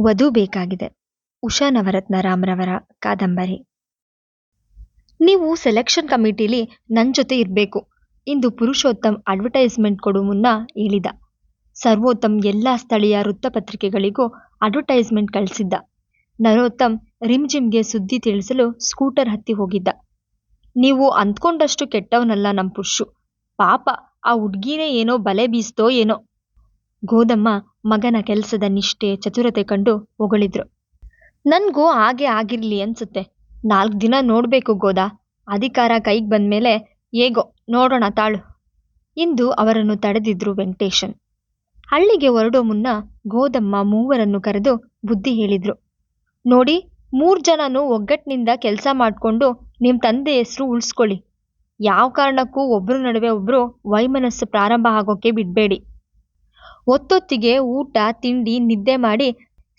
ವಧು ಬೇಕಾಗಿದೆ. ಉಷಾ ನವರತ್ನ ರಾಮ್ರವರ ಕಾದಂಬರಿ. ನೀವು ಸೆಲೆಕ್ಷನ್ ಕಮಿಟಿಲಿ ನನ್ನ ಜೊತೆ ಇರಬೇಕು. ಇಂದು ಪುರುಷೋತ್ತಮ್ ಅಡ್ವರ್ಟೈಸ್ಮೆಂಟ್ ಕೊಡು ಮುನ್ನ ಹೇಳಿದ. ಸರ್ವೋತ್ತಮ್ ಎಲ್ಲ ಸ್ಥಳೀಯ ವೃತ್ತಪತ್ರಿಕೆಗಳಿಗೂ ಅಡ್ವರ್ಟೈಸ್ಮೆಂಟ್ ಕಳಿಸಿದ್ದ. ನರೋತ್ತಮ್ ರಿಮ್ಜಿಮ್ಗೆ ಸುದ್ದಿ ತಿಳಿಸಲು ಸ್ಕೂಟರ್ ಹತ್ತಿ ಹೋಗಿದ್ದ. ನೀವು ಅಂದ್ಕೊಂಡಷ್ಟು ಕೆಟ್ಟವನಲ್ಲ ನಮ್ಮ ಪುರುಷು. ಪಾಪ, ಆ ಹುಡ್ಗಿನೇ ಏನೋ ಬಲೆ ಬೀಸ್ತೋ ಏನೋ. ಗೋದಮ್ಮ ಮಗನ ಕೆಲಸದ ನಿಷ್ಠೆ, ಚತುರತೆ ಕಂಡು ಹೊಗಳಿದ್ರು. ನನಗೂ ಹಾಗೆ ಆಗಿರ್ಲಿ ಅನ್ಸುತ್ತೆ. ನಾಲ್ಕು ದಿನ ನೋಡ್ಬೇಕು ಗೋದಾ. ಅಧಿಕಾರ ಕೈಗೆ ಬಂದ್ಮೇಲೆ ಹೇಗೋ ನೋಡೋಣ ತಾಳು. ಇಂದು ಅವರನ್ನು ತಡೆದಿದ್ರು ವೆಂಕಟೇಶನ್. ಹಳ್ಳಿಗೆ ಹೊರಡೋ ಮುನ್ನ ಗೋದಮ್ಮ ಮೂವರನ್ನು ಕರೆದು ಬುದ್ಧಿ ಹೇಳಿದ್ರು. ನೋಡಿ, ಮೂರು ಜನನು ಒಗ್ಗಟ್ಟಿನಿಂದ ಕೆಲಸ ಮಾಡಿಕೊಂಡು ನಿಮ್ಮ ತಂದೆ ಹೆಸರು ಉಳಿಸ್ಕೊಳ್ಳಿ. ಯಾವ ಕಾರಣಕ್ಕೂ ಒಬ್ರು ನಡುವೆ ಒಬ್ಬರು ವೈಮನಸ್ಸು ಪ್ರಾರಂಭ ಆಗೋಕ್ಕೆ ಬಿಡಬೇಡಿ. ಒತ್ತೊತ್ತಿಗೆ ಊಟ, ತಿಂಡಿ, ನಿದ್ದೆ ಮಾಡಿ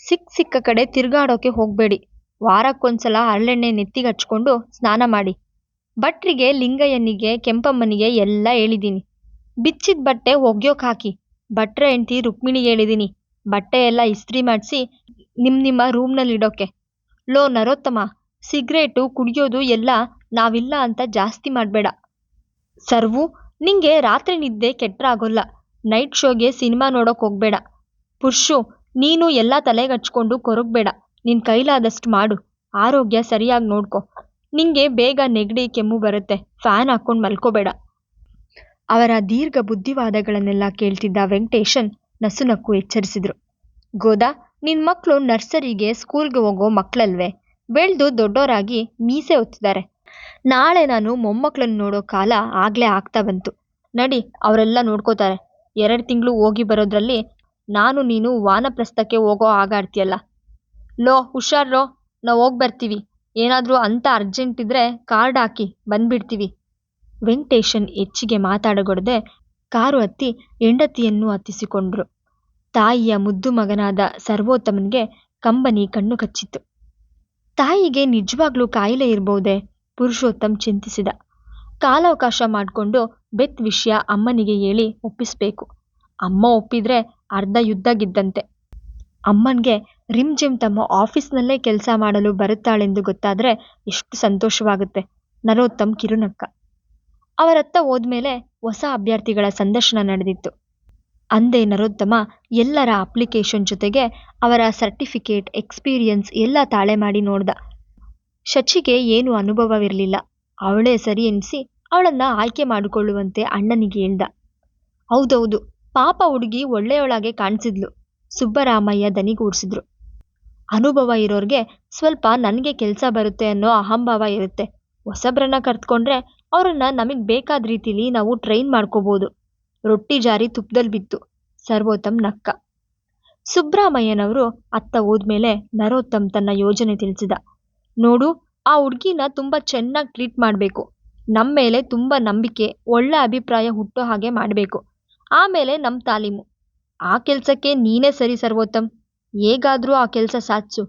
ಸಿಕ್ಕ ಸಿಕ್ಕ ಕಡೆ ತಿರುಗಾಡೋಕೆ ಹೋಗಬೇಡಿ. ವಾರಕ್ಕೊಂದ್ಸಲ ಹರಳೆಣ್ಣೆ ನೆತ್ತಿಗೆ ಹಚ್ಕೊಂಡು ಸ್ನಾನ ಮಾಡಿ. ಭಟ್ರಿಗೆ, ಲಿಂಗಯ್ಯನಿಗೆ, ಕೆಂಪಮ್ಮನಿಗೆ ಎಲ್ಲ ಹೇಳಿದ್ದೀನಿ ಬಿಚ್ಚಿದ ಬಟ್ಟೆ ಒಗ್ಯೋಕೆ ಹಾಕಿ. ಭಟ್ರ ಹೆಂಡ್ತಿ ರುಕ್ಮಿಣಿಗೆ ಹೇಳಿದ್ದೀನಿ ಬಟ್ಟೆ ಎಲ್ಲ ಇಸ್ತ್ರಿ ಮಾಡಿಸಿ ನಿಮ್ಮ ನಿಮ್ಮ ರೂಮ್ನಲ್ಲಿ ಇಡೋಕೆ. ಲೋ ನರೋತ್ತಮ, ಸಿಗರೇಟು ಕುಡಿಯೋದು ಎಲ್ಲ ನಾವಿಲ್ಲ ಅಂತ ಜಾಸ್ತಿ ಮಾಡಬೇಡ. ಸರ್ವು, ನಿಂಗೆ ರಾತ್ರಿ ನಿದ್ದೆ ಕೆಟ್ಟರಾಗೋಲ್ಲ ನೈಟ್ ಶೋಗೆ ಸಿನಿಮಾ ನೋಡೋಕೆ ಹೋಗ್ಬೇಡ. ಪುರುಷು, ನೀನು ಎಲ್ಲ ತಲೆಗೆ ಹಚ್ಕೊಂಡು ಕೊರಗಬೇಡ. ನಿನ್ನ ಕೈಲಾದಷ್ಟು ಮಾಡು. ಆರೋಗ್ಯ ಸರಿಯಾಗಿ ನೋಡ್ಕೊ. ನಿಂಗೆ ಬೇಗ ನೆಗಡಿ, ಕೆಮ್ಮು ಬರುತ್ತೆ. ಫ್ಯಾನ್ ಹಾಕ್ಕೊಂಡು ಮಲ್ಕೋಬೇಡ. ಅವರ ದೀರ್ಘ ಬುದ್ಧಿವಾದಗಳನ್ನೆಲ್ಲ ಕೇಳ್ತಿದ್ದ ವೆಂಕಟೇಶನ್ ನಸುನಕ್ಕು ಎಚ್ಚರಿಸಿದ್ರು. ಗೋದಾ ನಿನ್ನ ಮಕ್ಕಳು ನರ್ಸರಿಗೆ ಸ್ಕೂಲ್ಗೆ ಹೋಗೋ ಮಕ್ಕಳಲ್ವೇ ಬೆಳೆದು ದೊಡ್ಡೋರಾಗಿ ಮೀಸೆ ಹೊತ್ತಿದ್ದಾರೆ ನಾಳೆ ನಾನು ಮೊಮ್ಮಕ್ಕಳನ್ನು ನೋಡೋ ಕಾಲ ಆಗಲೇ ಆಗ್ತಾ ಬಂತು. ನಡಿ, ಅವರೆಲ್ಲ ನೋಡ್ಕೋತಾರೆ. ಎರಡು ತಿಂಗಳು ಹೋಗಿ ಬರೋದ್ರಲ್ಲಿ ನಾನು ನೀನು ವಾನಪ್ರಸ್ಥಕ್ಕೆ ಹೋಗೋ ಆಗಾಡ್ತೀಯಲ್ಲ ಲೋ ಹುಷಾರ್ರೋ ನಾವು ಹೋಗಿ ಬರ್ತೀವಿ. ಏನಾದರೂ ಅಂತ ಅರ್ಜೆಂಟ್ ಇದ್ರೆ ಕಾರ್ಡ್ ಹಾಕಿ ಬಂದ್ಬಿಡ್ತೀವಿ. ವೆಂಕಟೇಶನ್ ಹೆಚ್ಚಿಗೆ ಮಾತಾಡಗೊಡದೆ ಕಾರು ಹತ್ತಿ ಹೆಂಡತಿಯನ್ನು ಹತ್ತಿಸಿಕೊಂಡ್ರು. ತಾಯಿಯ ಮುದ್ದು ಮಗನಾದ ಸರ್ವೋತ್ತಮನಿಗೆ ಕಂಬನಿ ಕಣ್ಣು ಕಚ್ಚಿತ್ತು. ತಾಯಿಗೆ ನಿಜವಾಗ್ಲೂ ಕಾಯಿಲೆ ಇರಬಹುದೇ ಪುರುಷೋತ್ತಮ್ ಚಿಂತಿಸಿದ. ಕಾಲಾವಕಾಶ ಮಾಡಿಕೊಂಡು ಬೆತ್ ವಿಷಯ ಅಮ್ಮನಿಗೆ ಹೇಳಿ ಒಪ್ಪಿಸ್ಬೇಕು. ಅಮ್ಮ ಒಪ್ಪಿದ್ರೆ ಅರ್ಧ ಯುದ್ಧ ಗಿದ್ದಂತೆ ಅಮ್ಮನಿಗೆ ರಿಮ್ ರಿಮ್ಜಿಮ್ ತಮ್ಮ ಆಫೀಸ್ನಲ್ಲೇ ಕೆಲಸ ಮಾಡಲು ಬರುತ್ತಾಳೆಂದು ಗೊತ್ತಾದರೆ ಎಷ್ಟು ಸಂತೋಷವಾಗುತ್ತೆ. ನರೋತ್ತಮ್ ಕಿರುನಕ್ಕ. ಅವರತ್ತ ಹೋದ್ಮೇಲೆ ಹೊಸ ಅಭ್ಯರ್ಥಿಗಳ ಸಂದರ್ಶನ ನಡೆದಿತ್ತು. ಅಂದೇ ನರೋತ್ತಮ ಎಲ್ಲರ ಅಪ್ಲಿಕೇಶನ್ ಜೊತೆಗೆ ಅವರ ಸರ್ಟಿಫಿಕೇಟ್, ಎಕ್ಸ್ಪೀರಿಯನ್ಸ್ ಎಲ್ಲ ತಾಳೆ ಮಾಡಿ ನೋಡ್ದ. ಶಚಿಗೆ ಏನು ಅನುಭವವಿರಲಿಲ್ಲ. ಅವಳೇ ಸರಿ ಎನಿಸಿ ಅವಳನ್ನ ಆಯ್ಕೆ ಮಾಡಿಕೊಳ್ಳುವಂತೆ ಅಣ್ಣನಿಗೆ ಹೇಳ್ದ. ಹೌದೌದು, ಪಾಪ ಹುಡುಗಿ ಒಳ್ಳೆಯವಳಾಗೆ ಕಾಣಿಸಿದ್ಲು. ಸುಬ್ಬರಾಮಯ್ಯ ದನಿಗೂಡಿಸಿದ್ರು ಅನುಭವ ಇರೋರ್ಗೆ ಸ್ವಲ್ಪ ನನಗೆ ಕೆಲಸ ಬರುತ್ತೆ ಅನ್ನೋ ಅಹಂಭಾವ ಇರುತ್ತೆ. ಹೊಸಬ್ರನ್ನ ಕರ್ತ್ಕೊಂಡ್ರೆ ಅವ್ರನ್ನ ನಮಗೆ ಬೇಕಾದ ರೀತಿಲಿ ನಾವು ಟ್ರೈನ್ ಮಾಡ್ಕೋಬೋದು. ರೊಟ್ಟಿ ಜಾರಿ ತುಪ್ಪದಲ್ಲಿ ಬಿತ್ತು. ಸರ್ವೋತ್ತಮ್ ನಕ್ಕ. ಸುಬ್ರಹ್ಮಯ್ಯನವರು ಅತ್ತ ಹೋದ್ಮೇಲೆ ನರೋತ್ತಮ್ ತನ್ನ ಯೋಜನೆ ತಿಳಿಸಿದ. ನೋಡು ಆ ಹುಡ್ಗಿನ ತುಂಬ ಚೆನ್ನಾಗಿ ಟ್ರೀಟ್ ಮಾಡಬೇಕು. ನಮ್ಮ ಮೇಲೆ ತುಂಬ ನಂಬಿಕೆ, ಒಳ್ಳೆ ಅಭಿಪ್ರಾಯ ಹುಟ್ಟೋ ಹಾಗೆ ಮಾಡಬೇಕು. ಆಮೇಲೆ ನಮ್ಮ ತಾಲೀಮು. ಆ ಕೆಲಸಕ್ಕೆ ನೀನೇ ಸರಿ ಸರ್ವೋತ್ತಮ್. ಹೇಗಾದರೂ ಆ ಕೆಲಸ ಸಾಧಿಸು.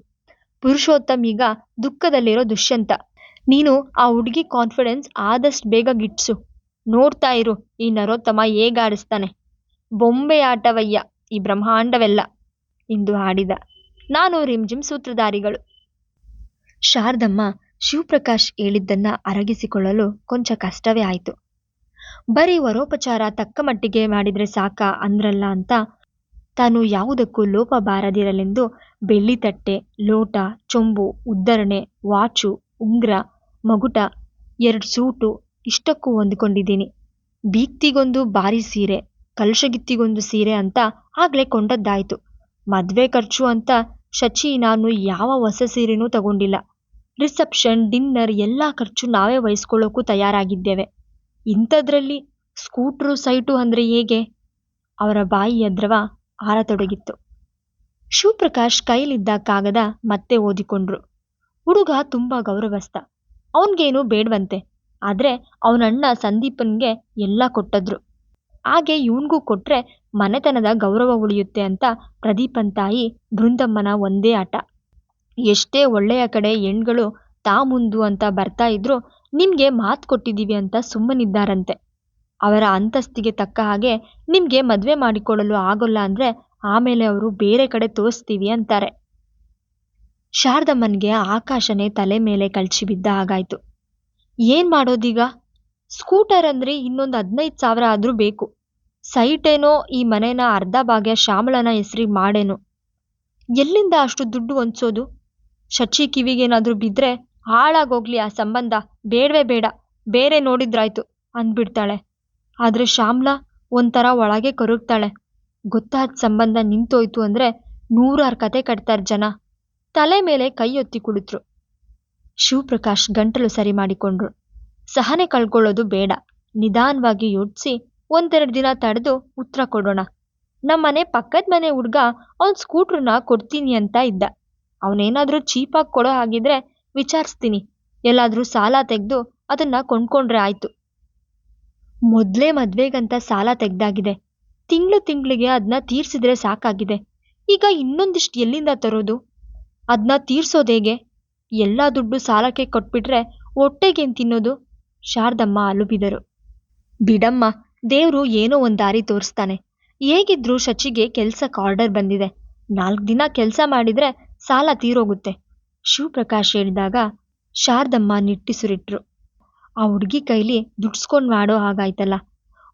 ಪುರುಷೋತ್ತಮ್ ಈಗ ದುಃಖದಲ್ಲಿರೋ ದುಷ್ಯಂತ. ನೀನು ಆ ಹುಡುಗಿ ಕಾನ್ಫಿಡೆನ್ಸ್ ಆದಷ್ಟು ಬೇಗ ಗಿಟ್ಸು. ನೋಡ್ತಾ ಇರು, ಈ ನರೋತ್ತಮ ಹೇಗಾಡಿಸ್ತಾನೆ ಬೊಂಬೆ ಆಟವಯ್ಯ, ಈ ಬ್ರಹ್ಮಾಂಡವೆಲ್ಲ. ಎಂದು ಹಾಡಿದ. ನಾನು ರಿಮ್ಜಿಮ್ ಸೂತ್ರಧಾರಿಗಳು. ಶಾರದಮ್ಮ ಶಿವಪ್ರಕಾಶ್ ಹೇಳಿದ್ದನ್ನ ಅರಗಿಸಿಕೊಳ್ಳಲು ಕೊಂಚ ಕಷ್ಟವೇ ಆಯಿತು. ಬರೀ ವರೋಪಚಾರ ತಕ್ಕ ಮಟ್ಟಿಗೆ ಮಾಡಿದ್ರೆ ಸಾಕ ಅಂದ್ರಲ್ಲ ಅಂತ ತಾನು ಯಾವುದಕ್ಕೂ ಲೋಪ ಬಾರದಿರಲೆಂದು ಬೆಳ್ಳಿ ತಟ್ಟೆ, ಲೋಟ, ಚೊಂಬು ಉದ್ದರಣೆ ವಾಚು, ಉಂಗ್ರ, ಮಗುಟ, ಎರಡು ಸೂಟು ಇಷ್ಟಕ್ಕೂ ಹೊಂದಿಕೊಂಡಿದ್ದೀನಿ. ಬೀಗ್ತಿಗೊಂದು ಬಾರಿ ಸೀರೆ ಕಲುಷಗಿತ್ತಿಗೊಂದು ಸೀರೆ ಅಂತ ಆಗ್ಲೇ ಕೊಂಡದ್ದಾಯಿತು. ಮದುವೆ ಖರ್ಚು ಅಂತ ಶಚಿ ನಾನು ಯಾವ ಹೊಸ ಸೀರೆನೂ ತಗೊಂಡಿಲ್ಲ. ರಿಸೆಪ್ಷನ್, ಡಿನ್ನರ್ ಎಲ್ಲ ಖರ್ಚು ನಾವೇ ವಹಿಸ್ಕೊಳ್ಳೋಕ್ಕೂ ತಯಾರಾಗಿದ್ದೇವೆ. ಇಂಥದ್ರಲ್ಲಿ ಸ್ಕೂಟ್ರು, ಸೈಟು ಅಂದರೆ ಹೇಗೆ? ಅವರ ಬಾಯಿಯ ದ್ರವ ಆರತೊಡಗಿತ್ತು ಶಿವಪ್ರಕಾಶ್ ಕೈಲಿದ್ದ ಕಾಗದ ಮತ್ತೆ ಓದಿಕೊಂಡ್ರು. ಹುಡುಗ ತುಂಬ ಗೌರವಸ್ಥ. ಅವನಿಗೇನು ಬೇಡವಂತೆ. ಆದರೆ ಅವನಣ್ಣ ಸಂದೀಪನ್ಗೆ ಎಲ್ಲ ಕೊಟ್ಟದ್ರು. ಹಾಗೆ ಇವನಿಗೂ ಕೊಟ್ರೆ ಮನೆತನದ ಗೌರವ ಉಳಿಯುತ್ತೆ ಅಂತ ಪ್ರದೀಪನ್ ತಾಯಿ ಬೃಂದಮ್ಮನ ಒಂದೇ ಆಟ. ಎಷ್ಟೇ ಒಳ್ಳೆಯ ಕಡೆ ಹೆಣ್ಗಳು ತಾ ಮುಂದು ಅಂತ ಬರ್ತಾ ಇದ್ರು ನಿಮ್ಗೆ ಮಾತು ಕೊಟ್ಟಿದ್ದೀವಿ ಅಂತ ಸುಮ್ಮನಿದ್ದಾರಂತೆ. ಅವರ ಅಂತಸ್ತಿಗೆ ತಕ್ಕ ಹಾಗೆ ನಿಮ್ಗೆ ಮದುವೆ ಮಾಡಿಕೊಳ್ಳಲು ಆಗೋಲ್ಲ ಅಂದ್ರೆ ಆಮೇಲೆ ಅವರು ಬೇರೆ ಕಡೆ ತೋರಿಸ್ತೀವಿ ಅಂತಾರೆ. ಶಾರದಮ್ಮನ್ಗೆ ಆಕಾಶನೇ ತಲೆ ಮೇಲೆ ಕಳ್ಚಿ ಬಿದ್ದ ಹಾಗಾಯ್ತು. ಏನ್ ಮಾಡೋದೀಗ? ಸ್ಕೂಟರ್ ಅಂದ್ರೆ ಇನ್ನೊಂದು ಹದಿನೈದು ಸಾವಿರ ಆದ್ರೂ ಬೇಕು. ಸೈಟೇನೋ ಈ ಮನೆನ ಅರ್ಧ ಭಾಗ್ಯ ಶ್ಯಾಮಳನ ಹೆಸರಿಗೆ ಮಾಡೇನು. ಎಲ್ಲಿಂದ ಅಷ್ಟು ದುಡ್ಡು ಹೊಂದ್ಸೋದು? ಶಚಿ ಕಿವಿಗೇನಾದ್ರೂ ಬಿದ್ರೆ ಹಾಳಾಗೋಗ್ಲಿ ಆ ಸಂಬಂಧ. ಬೇಡವೇ ಬೇಡ. ಬೇರೆ ನೋಡಿದ್ರಾಯ್ತು ಅಂದ್ಬಿಡ್ತಾಳೆ. ಆದ್ರೆ ಶ್ಯಾಮ್ಲಾ ಒಂಥರ ಒಳಗೆ ಕರುಗ್ತಾಳೆ. ಗೊತ್ತಾದ ಸಂಬಂಧ ನಿಂತೋಯ್ತು ಅಂದ್ರೆ ನೂರಾರು ಕತೆ ಕಟ್ತಾರೆ ಜನ. ತಲೆ ಮೇಲೆ ಕೈ ಒತ್ತಿ ಕುಳಿತರು. ಶಿವಪ್ರಕಾಶ್ ಗಂಟಲು ಸರಿ ಮಾಡಿಕೊಂಡ್ರು. ಸಹನೆ ಕಳ್ಕೊಳ್ಳೋದು ಬೇಡ. ನಿಧಾನವಾಗಿ ಯೋಚಿಸಿ ಒಂದೆರಡು ದಿನ ತಡೆದು ಉತ್ತರ ಕೊಡೋಣ. ನಮ್ಮನೆ ಪಕ್ಕದ ಮನೆ ಹುಡ್ಗ ಅವ್ನ್ ಸ್ಕೂಟ್ರನ್ನ ಕೊಡ್ತೀನಿ ಅಂತ ಇದ್ದ. ಅವನೇನಾದ್ರೂ ಚೀಪಾಗಿ ಕೊಡೋ ಹಾಗಿದ್ರೆ ವಿಚಾರಿಸ್ತೀನಿ. ಎಲ್ಲಾದ್ರೂ ಸಾಲ ತೆಗೆದು ಅದನ್ನ ಕೊಂಡ್ಕೊಂಡ್ರೆ ಆಯ್ತು. ಮೊದ್ಲೇ ಮದ್ವೆಗಂತ ಸಾಲ ತೆಗ್ದಾಗಿದೆ. ತಿಂಗಳು ತಿಂಗಳಿಗೆ ಅದನ್ನ ತೀರ್ಸಿದ್ರೆ ಸಾಕಾಗಿದೆ. ಈಗ ಇನ್ನೊಂದಿಷ್ಟು ಎಲ್ಲಿಂದ ತರೋದು? ಅದನ್ನ ತೀರ್ಸೋದೇಗೆ ಎಲ್ಲ ದುಡ್ಡು ಸಾಲಕ್ಕೆ ಕೊಟ್ಬಿಟ್ರೆ ಹೊಟ್ಟೆಗೇನು ತಿನ್ನೋದು? ಶಾರದಮ್ಮ ಅಲುಬಿದರು. ಬಿಡಮ್ಮ, ದೇವರು ಏನೋ ಒಂದು ದಾರಿ ತೋರಿಸ್ತಾನೆ. ಹೇಗಿದ್ರು ಶಚಿಗೆ ಕೆಲ್ಸಕ್ಕೆ ಆರ್ಡರ್ ಬಂದಿದೆ. ನಾಲ್ಕು ದಿನ ಕೆಲಸ ಮಾಡಿದ್ರೆ ಸಾಲ ತೀರೋಗುತ್ತೆ. ಶಿವಪ್ರಕಾಶ್ ಹೇಳಿದಾಗ ಶಾರದಮ್ಮ ನಿಟ್ಟಿಸುರಿಟ್ರು. ಆ ಹುಡುಗಿ ಕೈಲಿ ದುಡ್ಸ್ಕೊಂಡ್ ಮಾಡೋ ಹಾಗಾಯ್ತಲ್ಲ.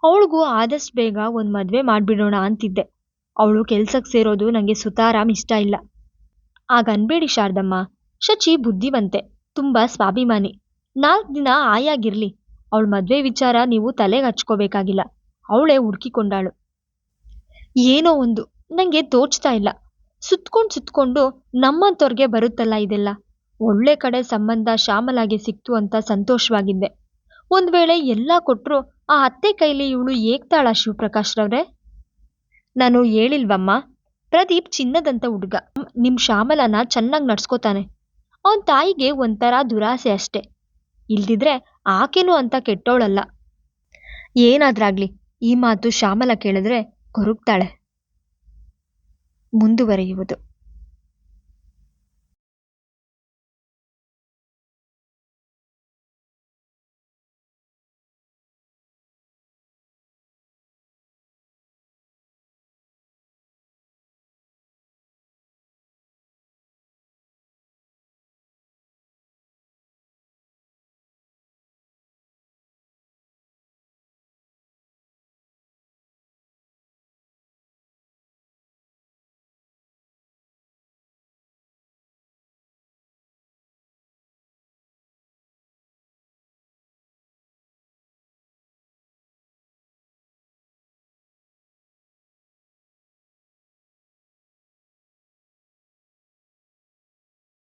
ಅವಳಿಗೂ ಆದಷ್ಟು ಬೇಗ ಒಂದು ಮದುವೆ ಮಾಡಿಬಿಡೋಣ ಅಂತಿದ್ದೆ. ಅವಳು ಕೆಲ್ಸಕ್ಕೆ ಸೇರೋದು ನನಗೆ ಸುತಾರಾಮ್ ಇಷ್ಟ ಇಲ್ಲ. ಆಗ ಅನ್ಬೇಡಿ ಶಾರದಮ್ಮ, ಶಚಿ ಬುದ್ಧಿವಂತೆ, ತುಂಬಾ ಸ್ವಾಭಿಮಾನಿ. ನಾಲ್ಕು ದಿನ ಆಯಾಗಿರ್ಲಿ, ಅವಳ ಮದ್ವೆ ವಿಚಾರ ನೀವು ತಲೆಗೆ ಹಚ್ಕೋಬೇಕಾಗಿಲ್ಲ. ಅವಳೇ ಹುಡುಕಿಕೊಂಡಾಳು ಏನೋ ಒಂದು, ನಂಗೆ ತೋಚ್ತಾ ಇಲ್ಲ. ಸುತ್ಕೊಂಡು ಸುತ್ಕೊಂಡು ನಮ್ಮಂತವ್ರಿಗೆ ಬರುತ್ತಲ್ಲ ಇದೆಲ್ಲ. ಒಳ್ಳೆ ಕಡೆ ಸಂಬಂಧ ಶ್ಯಾಮಲಾಗೆ ಸಿಕ್ತು ಅಂತ ಸಂತೋಷವಾಗಿದ್ದೆ. ಒಂದು ವೇಳೆ ಎಲ್ಲ ಕೊಟ್ರು ಆ ಅತ್ತೆ ಕೈಲಿ ಇವಳು ಏಕ್ತಾಳ ಶಿವಪ್ರಕಾಶ್ರವ್ರೆ ನಾನು ಹೇಳಿಲ್ವಮ್ಮ, ಪ್ರದೀಪ್ ಚಿನ್ನದಂತ ಹುಡುಗ. ನಿಮ್ ಶ್ಯಾಮಲನ ಚೆನ್ನಾಗಿ ನಡ್ಸ್ಕೋತಾನೆ. ಅವನ್ ತಾಯಿಗೆ ಒಂಥರ ದುರಾಸೆ ಅಷ್ಟೆ. ಇಲ್ದಿದ್ರೆ ಆಕೆನೂ ಅಂತ ಕೆಟ್ಟೋಳಲ್ಲ. ಏನಾದ್ರಾಗ್ಲಿ ಈ ಮಾತು ಶ್ಯಾಮಲ ಕೇಳಿದ್ರೆ ಕೊರುಗ್ತಾಳೆ. ಮುಂದುವರಿಯುವುದು.